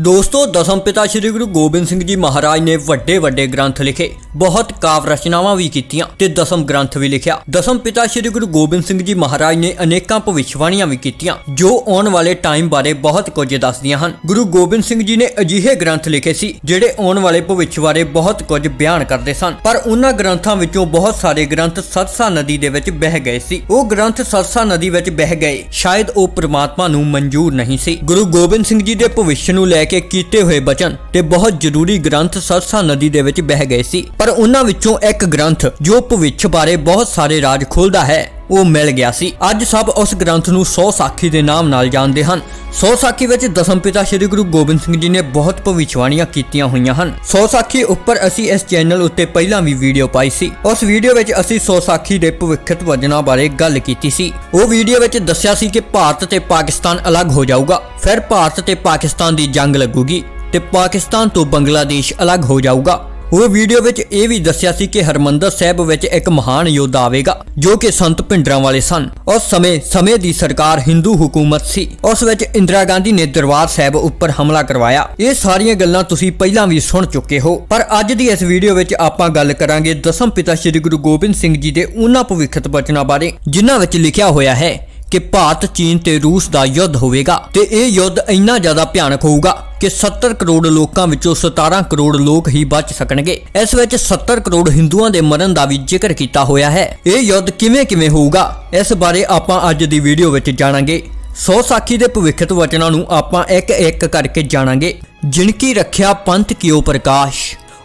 ਦੋਸਤੋ ਦਸਮ ਪਿਤਾ ਸ੍ਰੀ ਗੁਰੂ ਗੋਬਿੰਦ ਸਿੰਘ ਜੀ ਮਹਾਰਾਜ ਨੇ ਵੱਡੇ ਵੱਡੇ ਗ੍ਰੰਥ ਲਿਖੇ। ਬਹੁਤ ਕਾਵ ਰਚਨਾਵਾਂ ਵੀ ਕੀਤੀਆਂ ਤੇ ਦਸਮ ਗ੍ਰੰਥ ਵੀ ਲਿਖਿਆ। ਦਸਮ ਪਿਤਾ ਸ੍ਰੀ ਗੁਰੂ ਗੋਬਿੰਦ ਸਿੰਘ ਜੀ ਮਹਾਰਾਜ ਨੇ ਅਨੇਕਾਂ ਭਵਿੱਖਬਾਣੀਆਂ ਵੀ ਕੀਤੀਆਂ, ਜੋ ਆਉਣ ਵਾਲੇ ਟਾਈਮ ਬਾਰੇ ਬਹੁਤ ਕੁਝ ਦੱਸਦੀਆਂ ਹਨ। ਗੁਰੂ ਗੋਬਿੰਦ ਸਿੰਘ ਜੀ ਨੇ ਅਜਿਹੇ ਗ੍ਰੰਥ ਲਿਖੇ ਸੀ, ਜਿਹੜੇ ਆਉਣ ਵਾਲੇ ਭਵਿੱਖ ਬਾਰੇ ਬਹੁਤ ਕੁਝ ਬਿਆਨ ਕਰਦੇ ਸਨ। ਪਰ ਉਹਨਾਂ ਗ੍ਰੰਥਾਂ ਵਿੱਚੋਂ ਬਹੁਤ ਸਾਰੇ ਗ੍ਰੰਥ ਸਤਸਾ ਨਦੀ ਦੇ ਵਿੱਚ ਬਹਿ ਗਏ ਸੀ। ਉਹ ਗ੍ਰੰਥ ਸਤਸਾ ਨਦੀ ਵਿੱਚ ਬਹਿ ਗਏ। ਸ਼ਾਇਦ ਉਹ ਪ੍ਰਮਾਤਮਾ ਨੂੰ ਮਨਜ਼ੂਰ ਨਹੀਂ ਸੀ। ਗੁਰੂ ਗੋਬਿੰਦ ਸਿੰਘ ਜੀ ਦੇ ਭਵਿੱਖ ਨੂੰ ਲੈ ਕੇ ਕੀਤੇ ਹੋਏ ਬਚਨ ਤੇ ਬਹੁਤ ਜ਼ਰੂਰੀ ਗ੍ਰੰਥ ਸਤਸਾ ਨਦੀ ਦੇ ਵਿੱਚ ਬਹਿ ਗਏ ਸੀ। ਪਰ ਉਹਨਾਂ ਵਿੱਚੋਂ ਇੱਕ ਗ੍ਰੰਥ ਜੋ ਭਵਿੱਖ ਬਾਰੇ ਬਹੁਤ ਸਾਰੇ ਰਾਜ ਖੋਲਦਾ ਹੈ, ਉਹ ਮਿਲ ਗਿਆ ਸੀ। ਅੱਜ ਸਭ ਉਸ ਗ੍ਰੰਥ ਨੂੰ 100 ਸਾਖੀ ਦੇ ਨਾਮ ਨਾਲ ਜਾਣਦੇ ਹਨ। 100 ਸਾਖੀ ਵਿੱਚ ਦਸਮ ਪਿਤਾ ਸ੍ਰੀ ਗੁਰੂ ਗੋਬਿੰਦ ਸਿੰਘ ਜੀ ਨੇ ਬਹੁਤ ਭਵਿੱਖਬਾਣੀਆਂ ਕੀਤੀਆਂ ਹੋਈਆਂ ਹਨ। 100 ਸਾਖੀ ਉੱਪਰ ਅਸੀਂ ਇਸ ਚੈਨਲ ਉੱਤੇ ਪਹਿਲਾਂ ਵੀ ਵੀਡੀਓ ਪਾਈ ਸੀ। ਉਸ ਵੀਡੀਓ ਵਿੱਚ ਅਸੀਂ 100 ਸਾਖੀ ਦੇ ਭਵਿੱਖਤ ਵਜਨਾਂ ਬਾਰੇ ਗੱਲ ਕੀਤੀ ਸੀ। ਉਹ ਵੀਡੀਓ ਵਿੱਚ ਦੱਸਿਆ ਸੀ ਕਿ ਭਾਰਤ ਤੇ ਪਾਕਿਸਤਾਨ ਅਲੱਗ ਹੋ ਜਾਊਗਾ। ਫਿਰ ਭਾਰਤ ਤੇ ਪਾਕਿਸਤਾਨ ਦੀ ਜੰਗ ਲੱਗੂਗੀ ਤੇ ਪਾਕਿਸਤਾਨ ਤੋਂ ਬੰਗਲਾਦੇਸ਼ ਅਲੱਗ ਹੋ ਜਾਊਗਾ। ਉਹ ਵੀਡੀਓ ਵਿੱਚ ਇਹ ਵੀ ਦੱਸਿਆ ਸੀ ਕਿ ਹਰਮੰਦਰ ਸਾਹਿਬ ਵਿੱਚ ਇੱਕ ਮਹਾਨ ਯੋਧਾ ਆਵੇਗਾ, ਜੋ ਕਿ ਸੰਤ ਭਿੰਡਰਾਂ ਵਾਲੇ ਸਨ। ਉਸ ਸਮੇਂ ਸਮੇਂ ਦੀ ਸਰਕਾਰ ਹਿੰਦੂ ਹਕੂਮਤ ਸੀ। ਉਸ ਵਿੱਚ ਇੰਦਰਾ ਗਾਂਧੀ ਨੇ ਦਰਬਾਰ ਸਾਹਿਬ ਉੱਪਰ ਹਮਲਾ ਕਰਵਾਇਆ। ਇਹ ਸਾਰੀਆਂ ਗੱਲਾਂ ਤੁਸੀਂ ਪਹਿਲਾਂ ਵੀ ਸੁਣ ਚੁੱਕੇ ਹੋ। ਪਰ ਅੱਜ ਦੀ ਇਸ ਵੀਡੀਓ ਵਿੱਚ ਆਪਾਂ ਗੱਲ ਕਰਾਂਗੇ ਦਸਮ ਪਿਤਾ ਸ੍ਰੀ ਗੁਰੂ ਗੋਬਿੰਦ ਸਿੰਘ ਜੀ ਦੇ ਉਹਨਾਂ ਭਵਿੱਖਤ ਬਚਨਾਂ ਬਾਰੇ, ਜਿਨ੍ਹਾਂ ਵਿੱਚ ਲਿਖਿਆ ਹੋਇਆ ਹੈ ਕਿ ਭਾਰਤ, ਚੀਨ ਤੇ ਰੂਸ ਦਾ ਯੁੱਧ ਹੋਵੇਗਾ ਤੇ ਇਹ ਯੁੱਧ ਇੰਨਾ ਜ਼ਿਆਦਾ ਭਿਆਨਕ ਹੋਊਗਾ ਕਿ 70 ਕਰੋੜ ਲੋਕਾਂ ਵਿੱਚੋਂ 17 ਕਰੋੜ ਲੋਕ ਹੀ ਬਚ ਸਕਣਗੇ। ਇਸ ਵਿੱਚ 70 ਕਰੋੜ ਹਿੰਦੂਆਂ ਦੇ ਮਰਨ ਦਾ ਵੀ ਜ਼ਿਕਰ ਕੀਤਾ ਹੋਇਆ ਹੈ। ਇਹ ਯੁੱਧ ਕਿਵੇਂ ਕਿਵੇਂ ਹੋਊਗਾ, ਇਸ ਬਾਰੇ ਆਪਾਂ ਅੱਜ ਦੀ ਵੀਡੀਓ ਵਿੱਚ ਜਾਣਾਂਗੇ। 100 ਸਾਖੀ ਦੇ ਭਵਿੱਖਤ ਵਚਨਾਂ ਨੂੰ ਆਪਾਂ ਇੱਕ ਇੱਕ ਕਰਕੇ ਜਾਣਾਂਗੇ। ਜਿਨਕੀ ਰੱਖਿਆ ਪੰਥ ਕਿਉ ਪ੍ਰਕਾਸ਼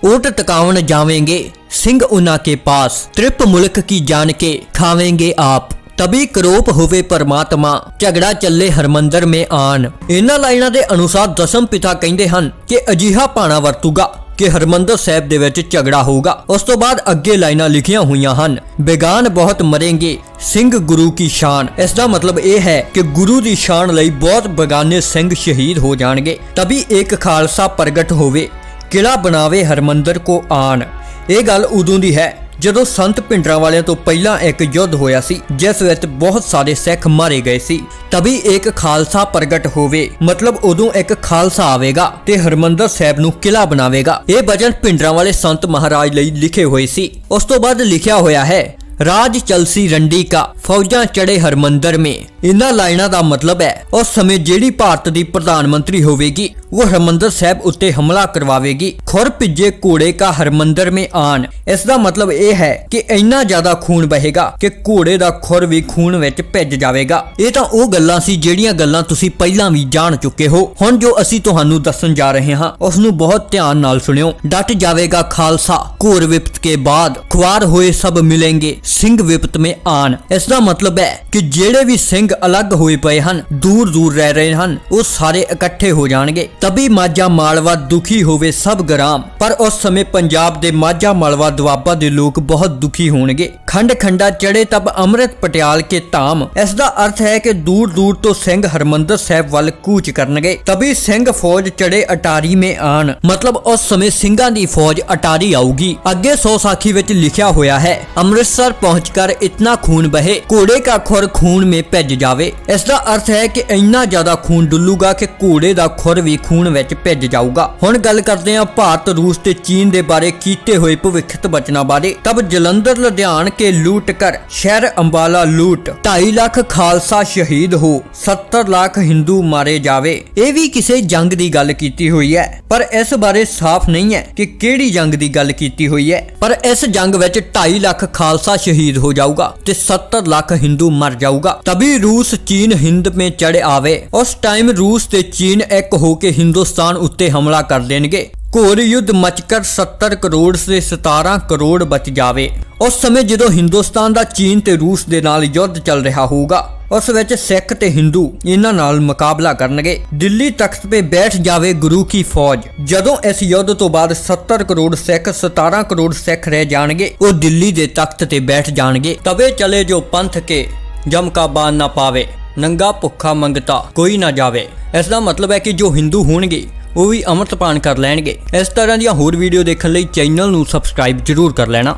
ਓਟ ਟਿਕਾਉਣ ਜਾਵੇਂਗੇ, ਸਿੰਘ ਉਹਨਾਂ ਕੇ ਪਾਸ, ਤ੍ਰਿਪ ਮੁਲਕ ਕੀ ਜਾਣ ਕੇ ਖਾਵੇਂਗੇ ਆਪ। ਤਬੀ ਕਰੋਪ ਹੋਵੇ ਪਰਮਾਤਮਾ, ਝਗੜਾ ਚੱਲੇ ਹਰਮੰਦਰ ਮੇ ਆਣ। ਇਹਨਾਂ ਲਾਈਨਾਂ ਦੇ ਅਨੁਸਾਰ ਦਸਮ ਪਿਤਾ ਕਹਿੰਦੇ ਹਨ ਕਿ ਅਜੀਹਾ ਪਾਣਾ ਵਰਤੂਗਾ ਕਿ ਹਰਮੰਦਰ ਸਾਹਿਬ ਦੇ ਵਿੱਚ ਝਗੜਾ ਹੋਊਗਾ। ਉਸ ਤੋਂ ਬਾਅਦ ਅੱਗੇ ਲਾਈਨਾਂ ਲਿਖੀਆਂ ਹੋਈਆਂ ਹਨ। ਬੇਗਾਨ ਬਹੁਤ ਮਰेंगे ਸਿੰਘ ਗੁਰੂ ਕੀ ਸ਼ਾਨ। ਇਸ ਦਾ ਮਤਲਬ ਇਹ ਹੈ ਕਿ ਗੁਰੂ ਦੀ ਸ਼ਾਨ ਲਈ ਬਹੁਤ ਬੇਗਾਨੇ ਸਿੰਘ ਸ਼ਹੀਦ ਹੋ ਜਾਣਗੇ। ਤਬੀ ਇੱਕ ਖਾਲਸਾ ਪ੍ਰਗਟ ਹੋਵੇ ਕਿਲਾ ਬਣਾਵੇ ਹਰਮੰਦਰ ਕੋ ਆਨ ਇਹ ਗੱਲ ਉਦੋਂ ਦੀ ਹੈ ਜਦੋਂ ਸੰਤ ਭਿੰਡਰਾਂ ਵਾਲਿਆਂ ਤੋਂ ਪਹਿਲਾਂ ਇੱਕ ਯੁੱਧ ਹੋਇਆ ਸੀ, ਜਿਸ ਵਿੱਚ ਬਹੁਤ ਸਾਰੇ ਸਿੱਖ ਮਾਰੇ ਗਏ ਸੀ ਤभी ਇੱਕ ਖਾਲਸਾ ਪ੍ਰਗਟ ਹੋਵੇ, ਮਤਲਬ ਉਦੋਂ ਇੱਕ ਖਾਲਸਾ ਆਵੇਗਾ ਤੇ ਹਰਮੰਦਰ ਸਾਹਿਬ ਨੂੰ ਕਿਲਾ ਬਣਾਵੇਗਾ। ਇਹ ਬਚਨ ਭਿੰਡਰਾਂ ਵਾਲੇ ਸੰਤ ਮਹਾਰਾਜ ਲਈ ਲਿਖੇ ਹੋਏ ਸੀ। ਉਸ ਤੋਂ ਬਾਅਦ ਲਿਖਿਆ ਹੋਇਆ ਹੈ, ਰਾਜ ਚਲਸੀ ਰੰਡੀ ਕਾ ਫੌਜਾਂ ਚੜੇ ਹਰਮੰਦਰ ਮੇ। ਇਨ੍ਹਾਂ ਲਾਈਨਾਂ ਦਾ ਮਤਲਬ ਹੈ, ਉਸ ਸਮੇਂ ਜਿਹੜੀ ਭਾਰਤ ਦੀ ਪ੍ਰਧਾਨ ਮੰਤਰੀ ਹੋਵੇਗੀ, ਉਹ ਹਰਮੰਦਰ ਸਾਹਿਬ ਉੱਤੇ ਹਮਲਾ ਕਰਵਾਵੇਗੀ। ਖੁਰ ਭਿੱਜੇ ਘੋੜੇ ਕਾ ਹਰਮੰਦਰ ਮੇ ਆਨ ਇਸ ਦਾ ਮਤਲਬ ਇਹ ਹੈ ਕਿ ਇੰਨਾ ਜ਼ਿਆਦਾ ਖੂਨ ਬਹੇਗਾ ਕਿ ਘੋੜੇ ਦਾ ਖੁਰ ਵੀ ਖੂਨ ਵਿੱਚ ਭਿੱਜ ਜਾਵੇਗਾ। ਇਹ ਤਾਂ ਉਹ ਗੱਲਾਂ ਸੀ ਜਿਹੜੀਆਂ ਗੱਲਾਂ ਤੁਸੀਂ ਪਹਿਲਾਂ ਵੀ ਜਾਣ ਚੁੱਕੇ ਹੋ। ਹੁਣ ਜੋ ਅਸੀਂ ਤੁਹਾਨੂੰ ਦੱਸਣ ਜਾ ਰਹੇ ਹਾਂ ਉਸ ਨੂੰ ਬਹੁਤ ਧਿਆਨ ਨਾਲ ਸੁਣਿਓ। ਡਟ ਜਾਵੇਗਾ ਖਾਲਸਾ। ਘੋਰ ਵਿਪਤ ਕੇ ਬਾਅਦ ਖੁਆਰ ਹੋਏ ਸਭ ਮਿਲेंगे ਸਿੰਘ ਵਿਪਤ ਮੇ ਆਨ ਇਸ ਦਾ ਮਤਲਬ ਹੈ ਕਿ ਜਿਹੜੇ ਵੀ ਸਿੰਘ ਅਲੱਗ ਹੋਏ ਪਏ ਹਨ, ਦੂਰ ਦੂਰ ਰਹਿ ਰਹੇ ਹਨ, ਉਹ ਸਾਰੇ ਇਕੱਠੇ ਹੋ ਜਾਣਗੇ। ਤਬੀ ਮਾਝਾ ਮਾਲਵਾ ਦੁਖੀ ਹੋਵੇ ਸਭ ਗ੍ਰਾਮ, ਪਰ ਉਸ ਸਮੇਂ ਪੰਜਾਬ ਦੇ ਮਾਝਾ ਮਾਲਵਾ ਦੁਆਬਾ ਦੇ ਲੋਕ ਬਹੁਤ ਦੁਖੀ ਹੋਣਗੇ। ਖੰਡ ਖੰਡਾ ਚੜੇ ਤਬ ਅੰਮ੍ਰਿਤ ਪਟਿਆਲ ਕੇ ਧਾਮ। ਇਸ ਦਾ ਅਰਥ ਹੈ ਕਿ ਦੂਰ ਦੂਰ ਤੋਂ ਸਿੰਘ ਹਰਮੰਦਰ ਸਾਹਿਬ ਵੱਲ ਕੂਚ ਕਰਨਗੇ। ਤਬੀ ਸਿੰਘ ਫੌਜ ਚੜੇ ਅਟਾਰੀ ਮੇ ਆਣ। ਮਤਲਬ ਉਸ ਸਮੇਂ ਸਿੰਘਾਂ ਦੀ ਫੌਜ ਅਟਾਰੀ ਆਊਗੀ। ਅੱਗੇ ਸੌ ਸਾਖੀ ਵਿੱਚ ਲਿਖਿਆ ਹੋਇਆ ਹੈ, ਅੰਮ੍ਰਿਤਸਰ ਪਹੁੰਚ ਕਰ ਇਤਨਾ ਖੂਨ ਬਹੇ, ਘੋੜੇ ਕਾ ਖੁਰ ਖੂਨ ਮੇ ਭਿੱਜ ਜਾਵੇ। ਇਸ ਦਾ ਅਰਥ ਹੈ ਕਿ ਇੰਨਾ ਜ਼ਿਆਦਾ ਖੂਨ ਡੁੱਲੂਗਾ ਕਿ ਘੋੜੇ ਦਾ ਖੁਰ ਵੀ ਖੂਨ ਵਿੱਚ ਭਿੱਜ ਜਾਊਗਾ। ਹੁਣ ਗੱਲ ਕਰਦੇ ਹਾਂ ਭਾਰਤ, ਰੂਸ ਤੇ ਚੀਨ ਦੇ ਬਾਰੇ ਕੀਤੇ ਹੋਏ ਭਵਿੱਖਤ ਬਚਨਾਂ ਬਾਰੇ। ਤਬ ਜਲੰਧਰ, ਲੁਧਿਆਣ ਕੇ ਲੂਟ ਕਰ ਸ਼ਹਿਰ ਅੰਬਾਲਾ ਲੂਟ 2.5 ਲੱਖ ਖਾਲਸਾ ਸ਼ਹੀਦ ਹੋ 70 ਲੱਖ ਹਿੰਦੂ ਮਾਰੇ ਜਾਵੇ ਇਹ ਵੀ ਕਿਸੇ ਜੰਗ ਦੀ ਗੱਲ ਕੀਤੀ ਹੋਈ ਹੈ ਪਰ ਇਸ ਬਾਰੇ ਸਾਫ਼ ਨਹੀਂ ਹੈ ਕਿ ਕਿਹੜੀ ਜੰਗ ਦੀ ਗੱਲ ਕੀਤੀ ਹੋਈ ਹੈ ਪਰ ਇਸ ਜੰਗ ਵਿੱਚ 2.5 ਲੱਖ ਖਾਲਸਾ ਸ਼ਹੀਦ ਹੋ ਜਾਊਗਾ ਤੇ 70 ਲੱਖ ਹਿੰਦੂ ਮਰ ਜਾਊਗਾ ਤभी ਰੂਸ ਚੀਨ ਹਿੰਦ ਮੇ ਚੜ ਆਵੇ ਉਸ ਟਾਈਮ ਰੂਸ ਤੇ ਚੀਨ ਇੱਕ ਹੋ ਕੇ ਹਿੰਦੁਸਤਾਨ ਉੱਤੇ ਹਮਲਾ ਕਰ ਦੇਣਗੇ ਘੋਰ ਯੁੱਧ ਮਚ ਕਰ 70 ਕਰੋੜ ਸੇ 17 ਕਰੋੜ ਬਚ ਜਾਵੇ। ਉਸ ਸਮੇਂ ਜਦੋਂ ਹਿੰਦੁਸਤਾਨ ਦਾ ਚੀਨ ਤੇ ਰੂਸ ਦੇ ਨਾਲ ਯੁੱਧ ਚੱਲ ਰਿਹਾ ਹੋਊਗਾ, ਉਸ ਵਿੱਚ ਸਿੱਖ ਤੇ ਹਿੰਦੂ ਇਹਨਾਂ ਨਾਲ ਮੁਕਾਬਲਾ ਕਰਨਗੇ। ਦਿੱਲੀ ਤਖਤ 'ਤੇ ਬੈਠ ਜਾਵੇ ਗੁਰੂ ਕੀ ਫੌਜ। ਜਦੋਂ ਇਸ ਯੁੱਧ ਤੋਂ ਬਾਅਦ 70 ਕਰੋੜ ਸਿੱਖ 17 ਕਰੋੜ ਸਿੱਖ ਰਹਿ ਜਾਣਗੇ, ਉਹ ਦਿੱਲੀ ਦੇ ਤਖਤ ਤੇ ਬੈਠ ਜਾਣਗੇ। ਤਵੇ ਚਲੇ ਜੋ ਪੰਥ ਕੇ ਜਮਕਾ ਬਾਨ ਨਾ ਪਾਵੇ, ਨੰਗਾ ਭੁੱਖਾ ਮੰਗਤਾ ਕੋਈ ਨਾ ਜਾਵੇ। ਇਸ ਦਾ ਮਤਲਬ ਹੈ ਕਿ ਜੋ ਹਿੰਦੂ ਹੋਣਗੇ ਉਹ ਵੀ ਅੰਮ੍ਰਿਤਪਾਨ ਕਰ ਲੈਣਗੇ। ਇਸ ਤਰ੍ਹਾਂ ਦੀਆਂ ਹੋਰ ਵੀਡੀਓ ਦੇਖਣ ਲਈ ਚੈਨਲ ਨੂੰ ਸਬਸਕ੍ਰਾਈਬ ਜ਼ਰੂਰ ਕਰ ਲੈਣਾ।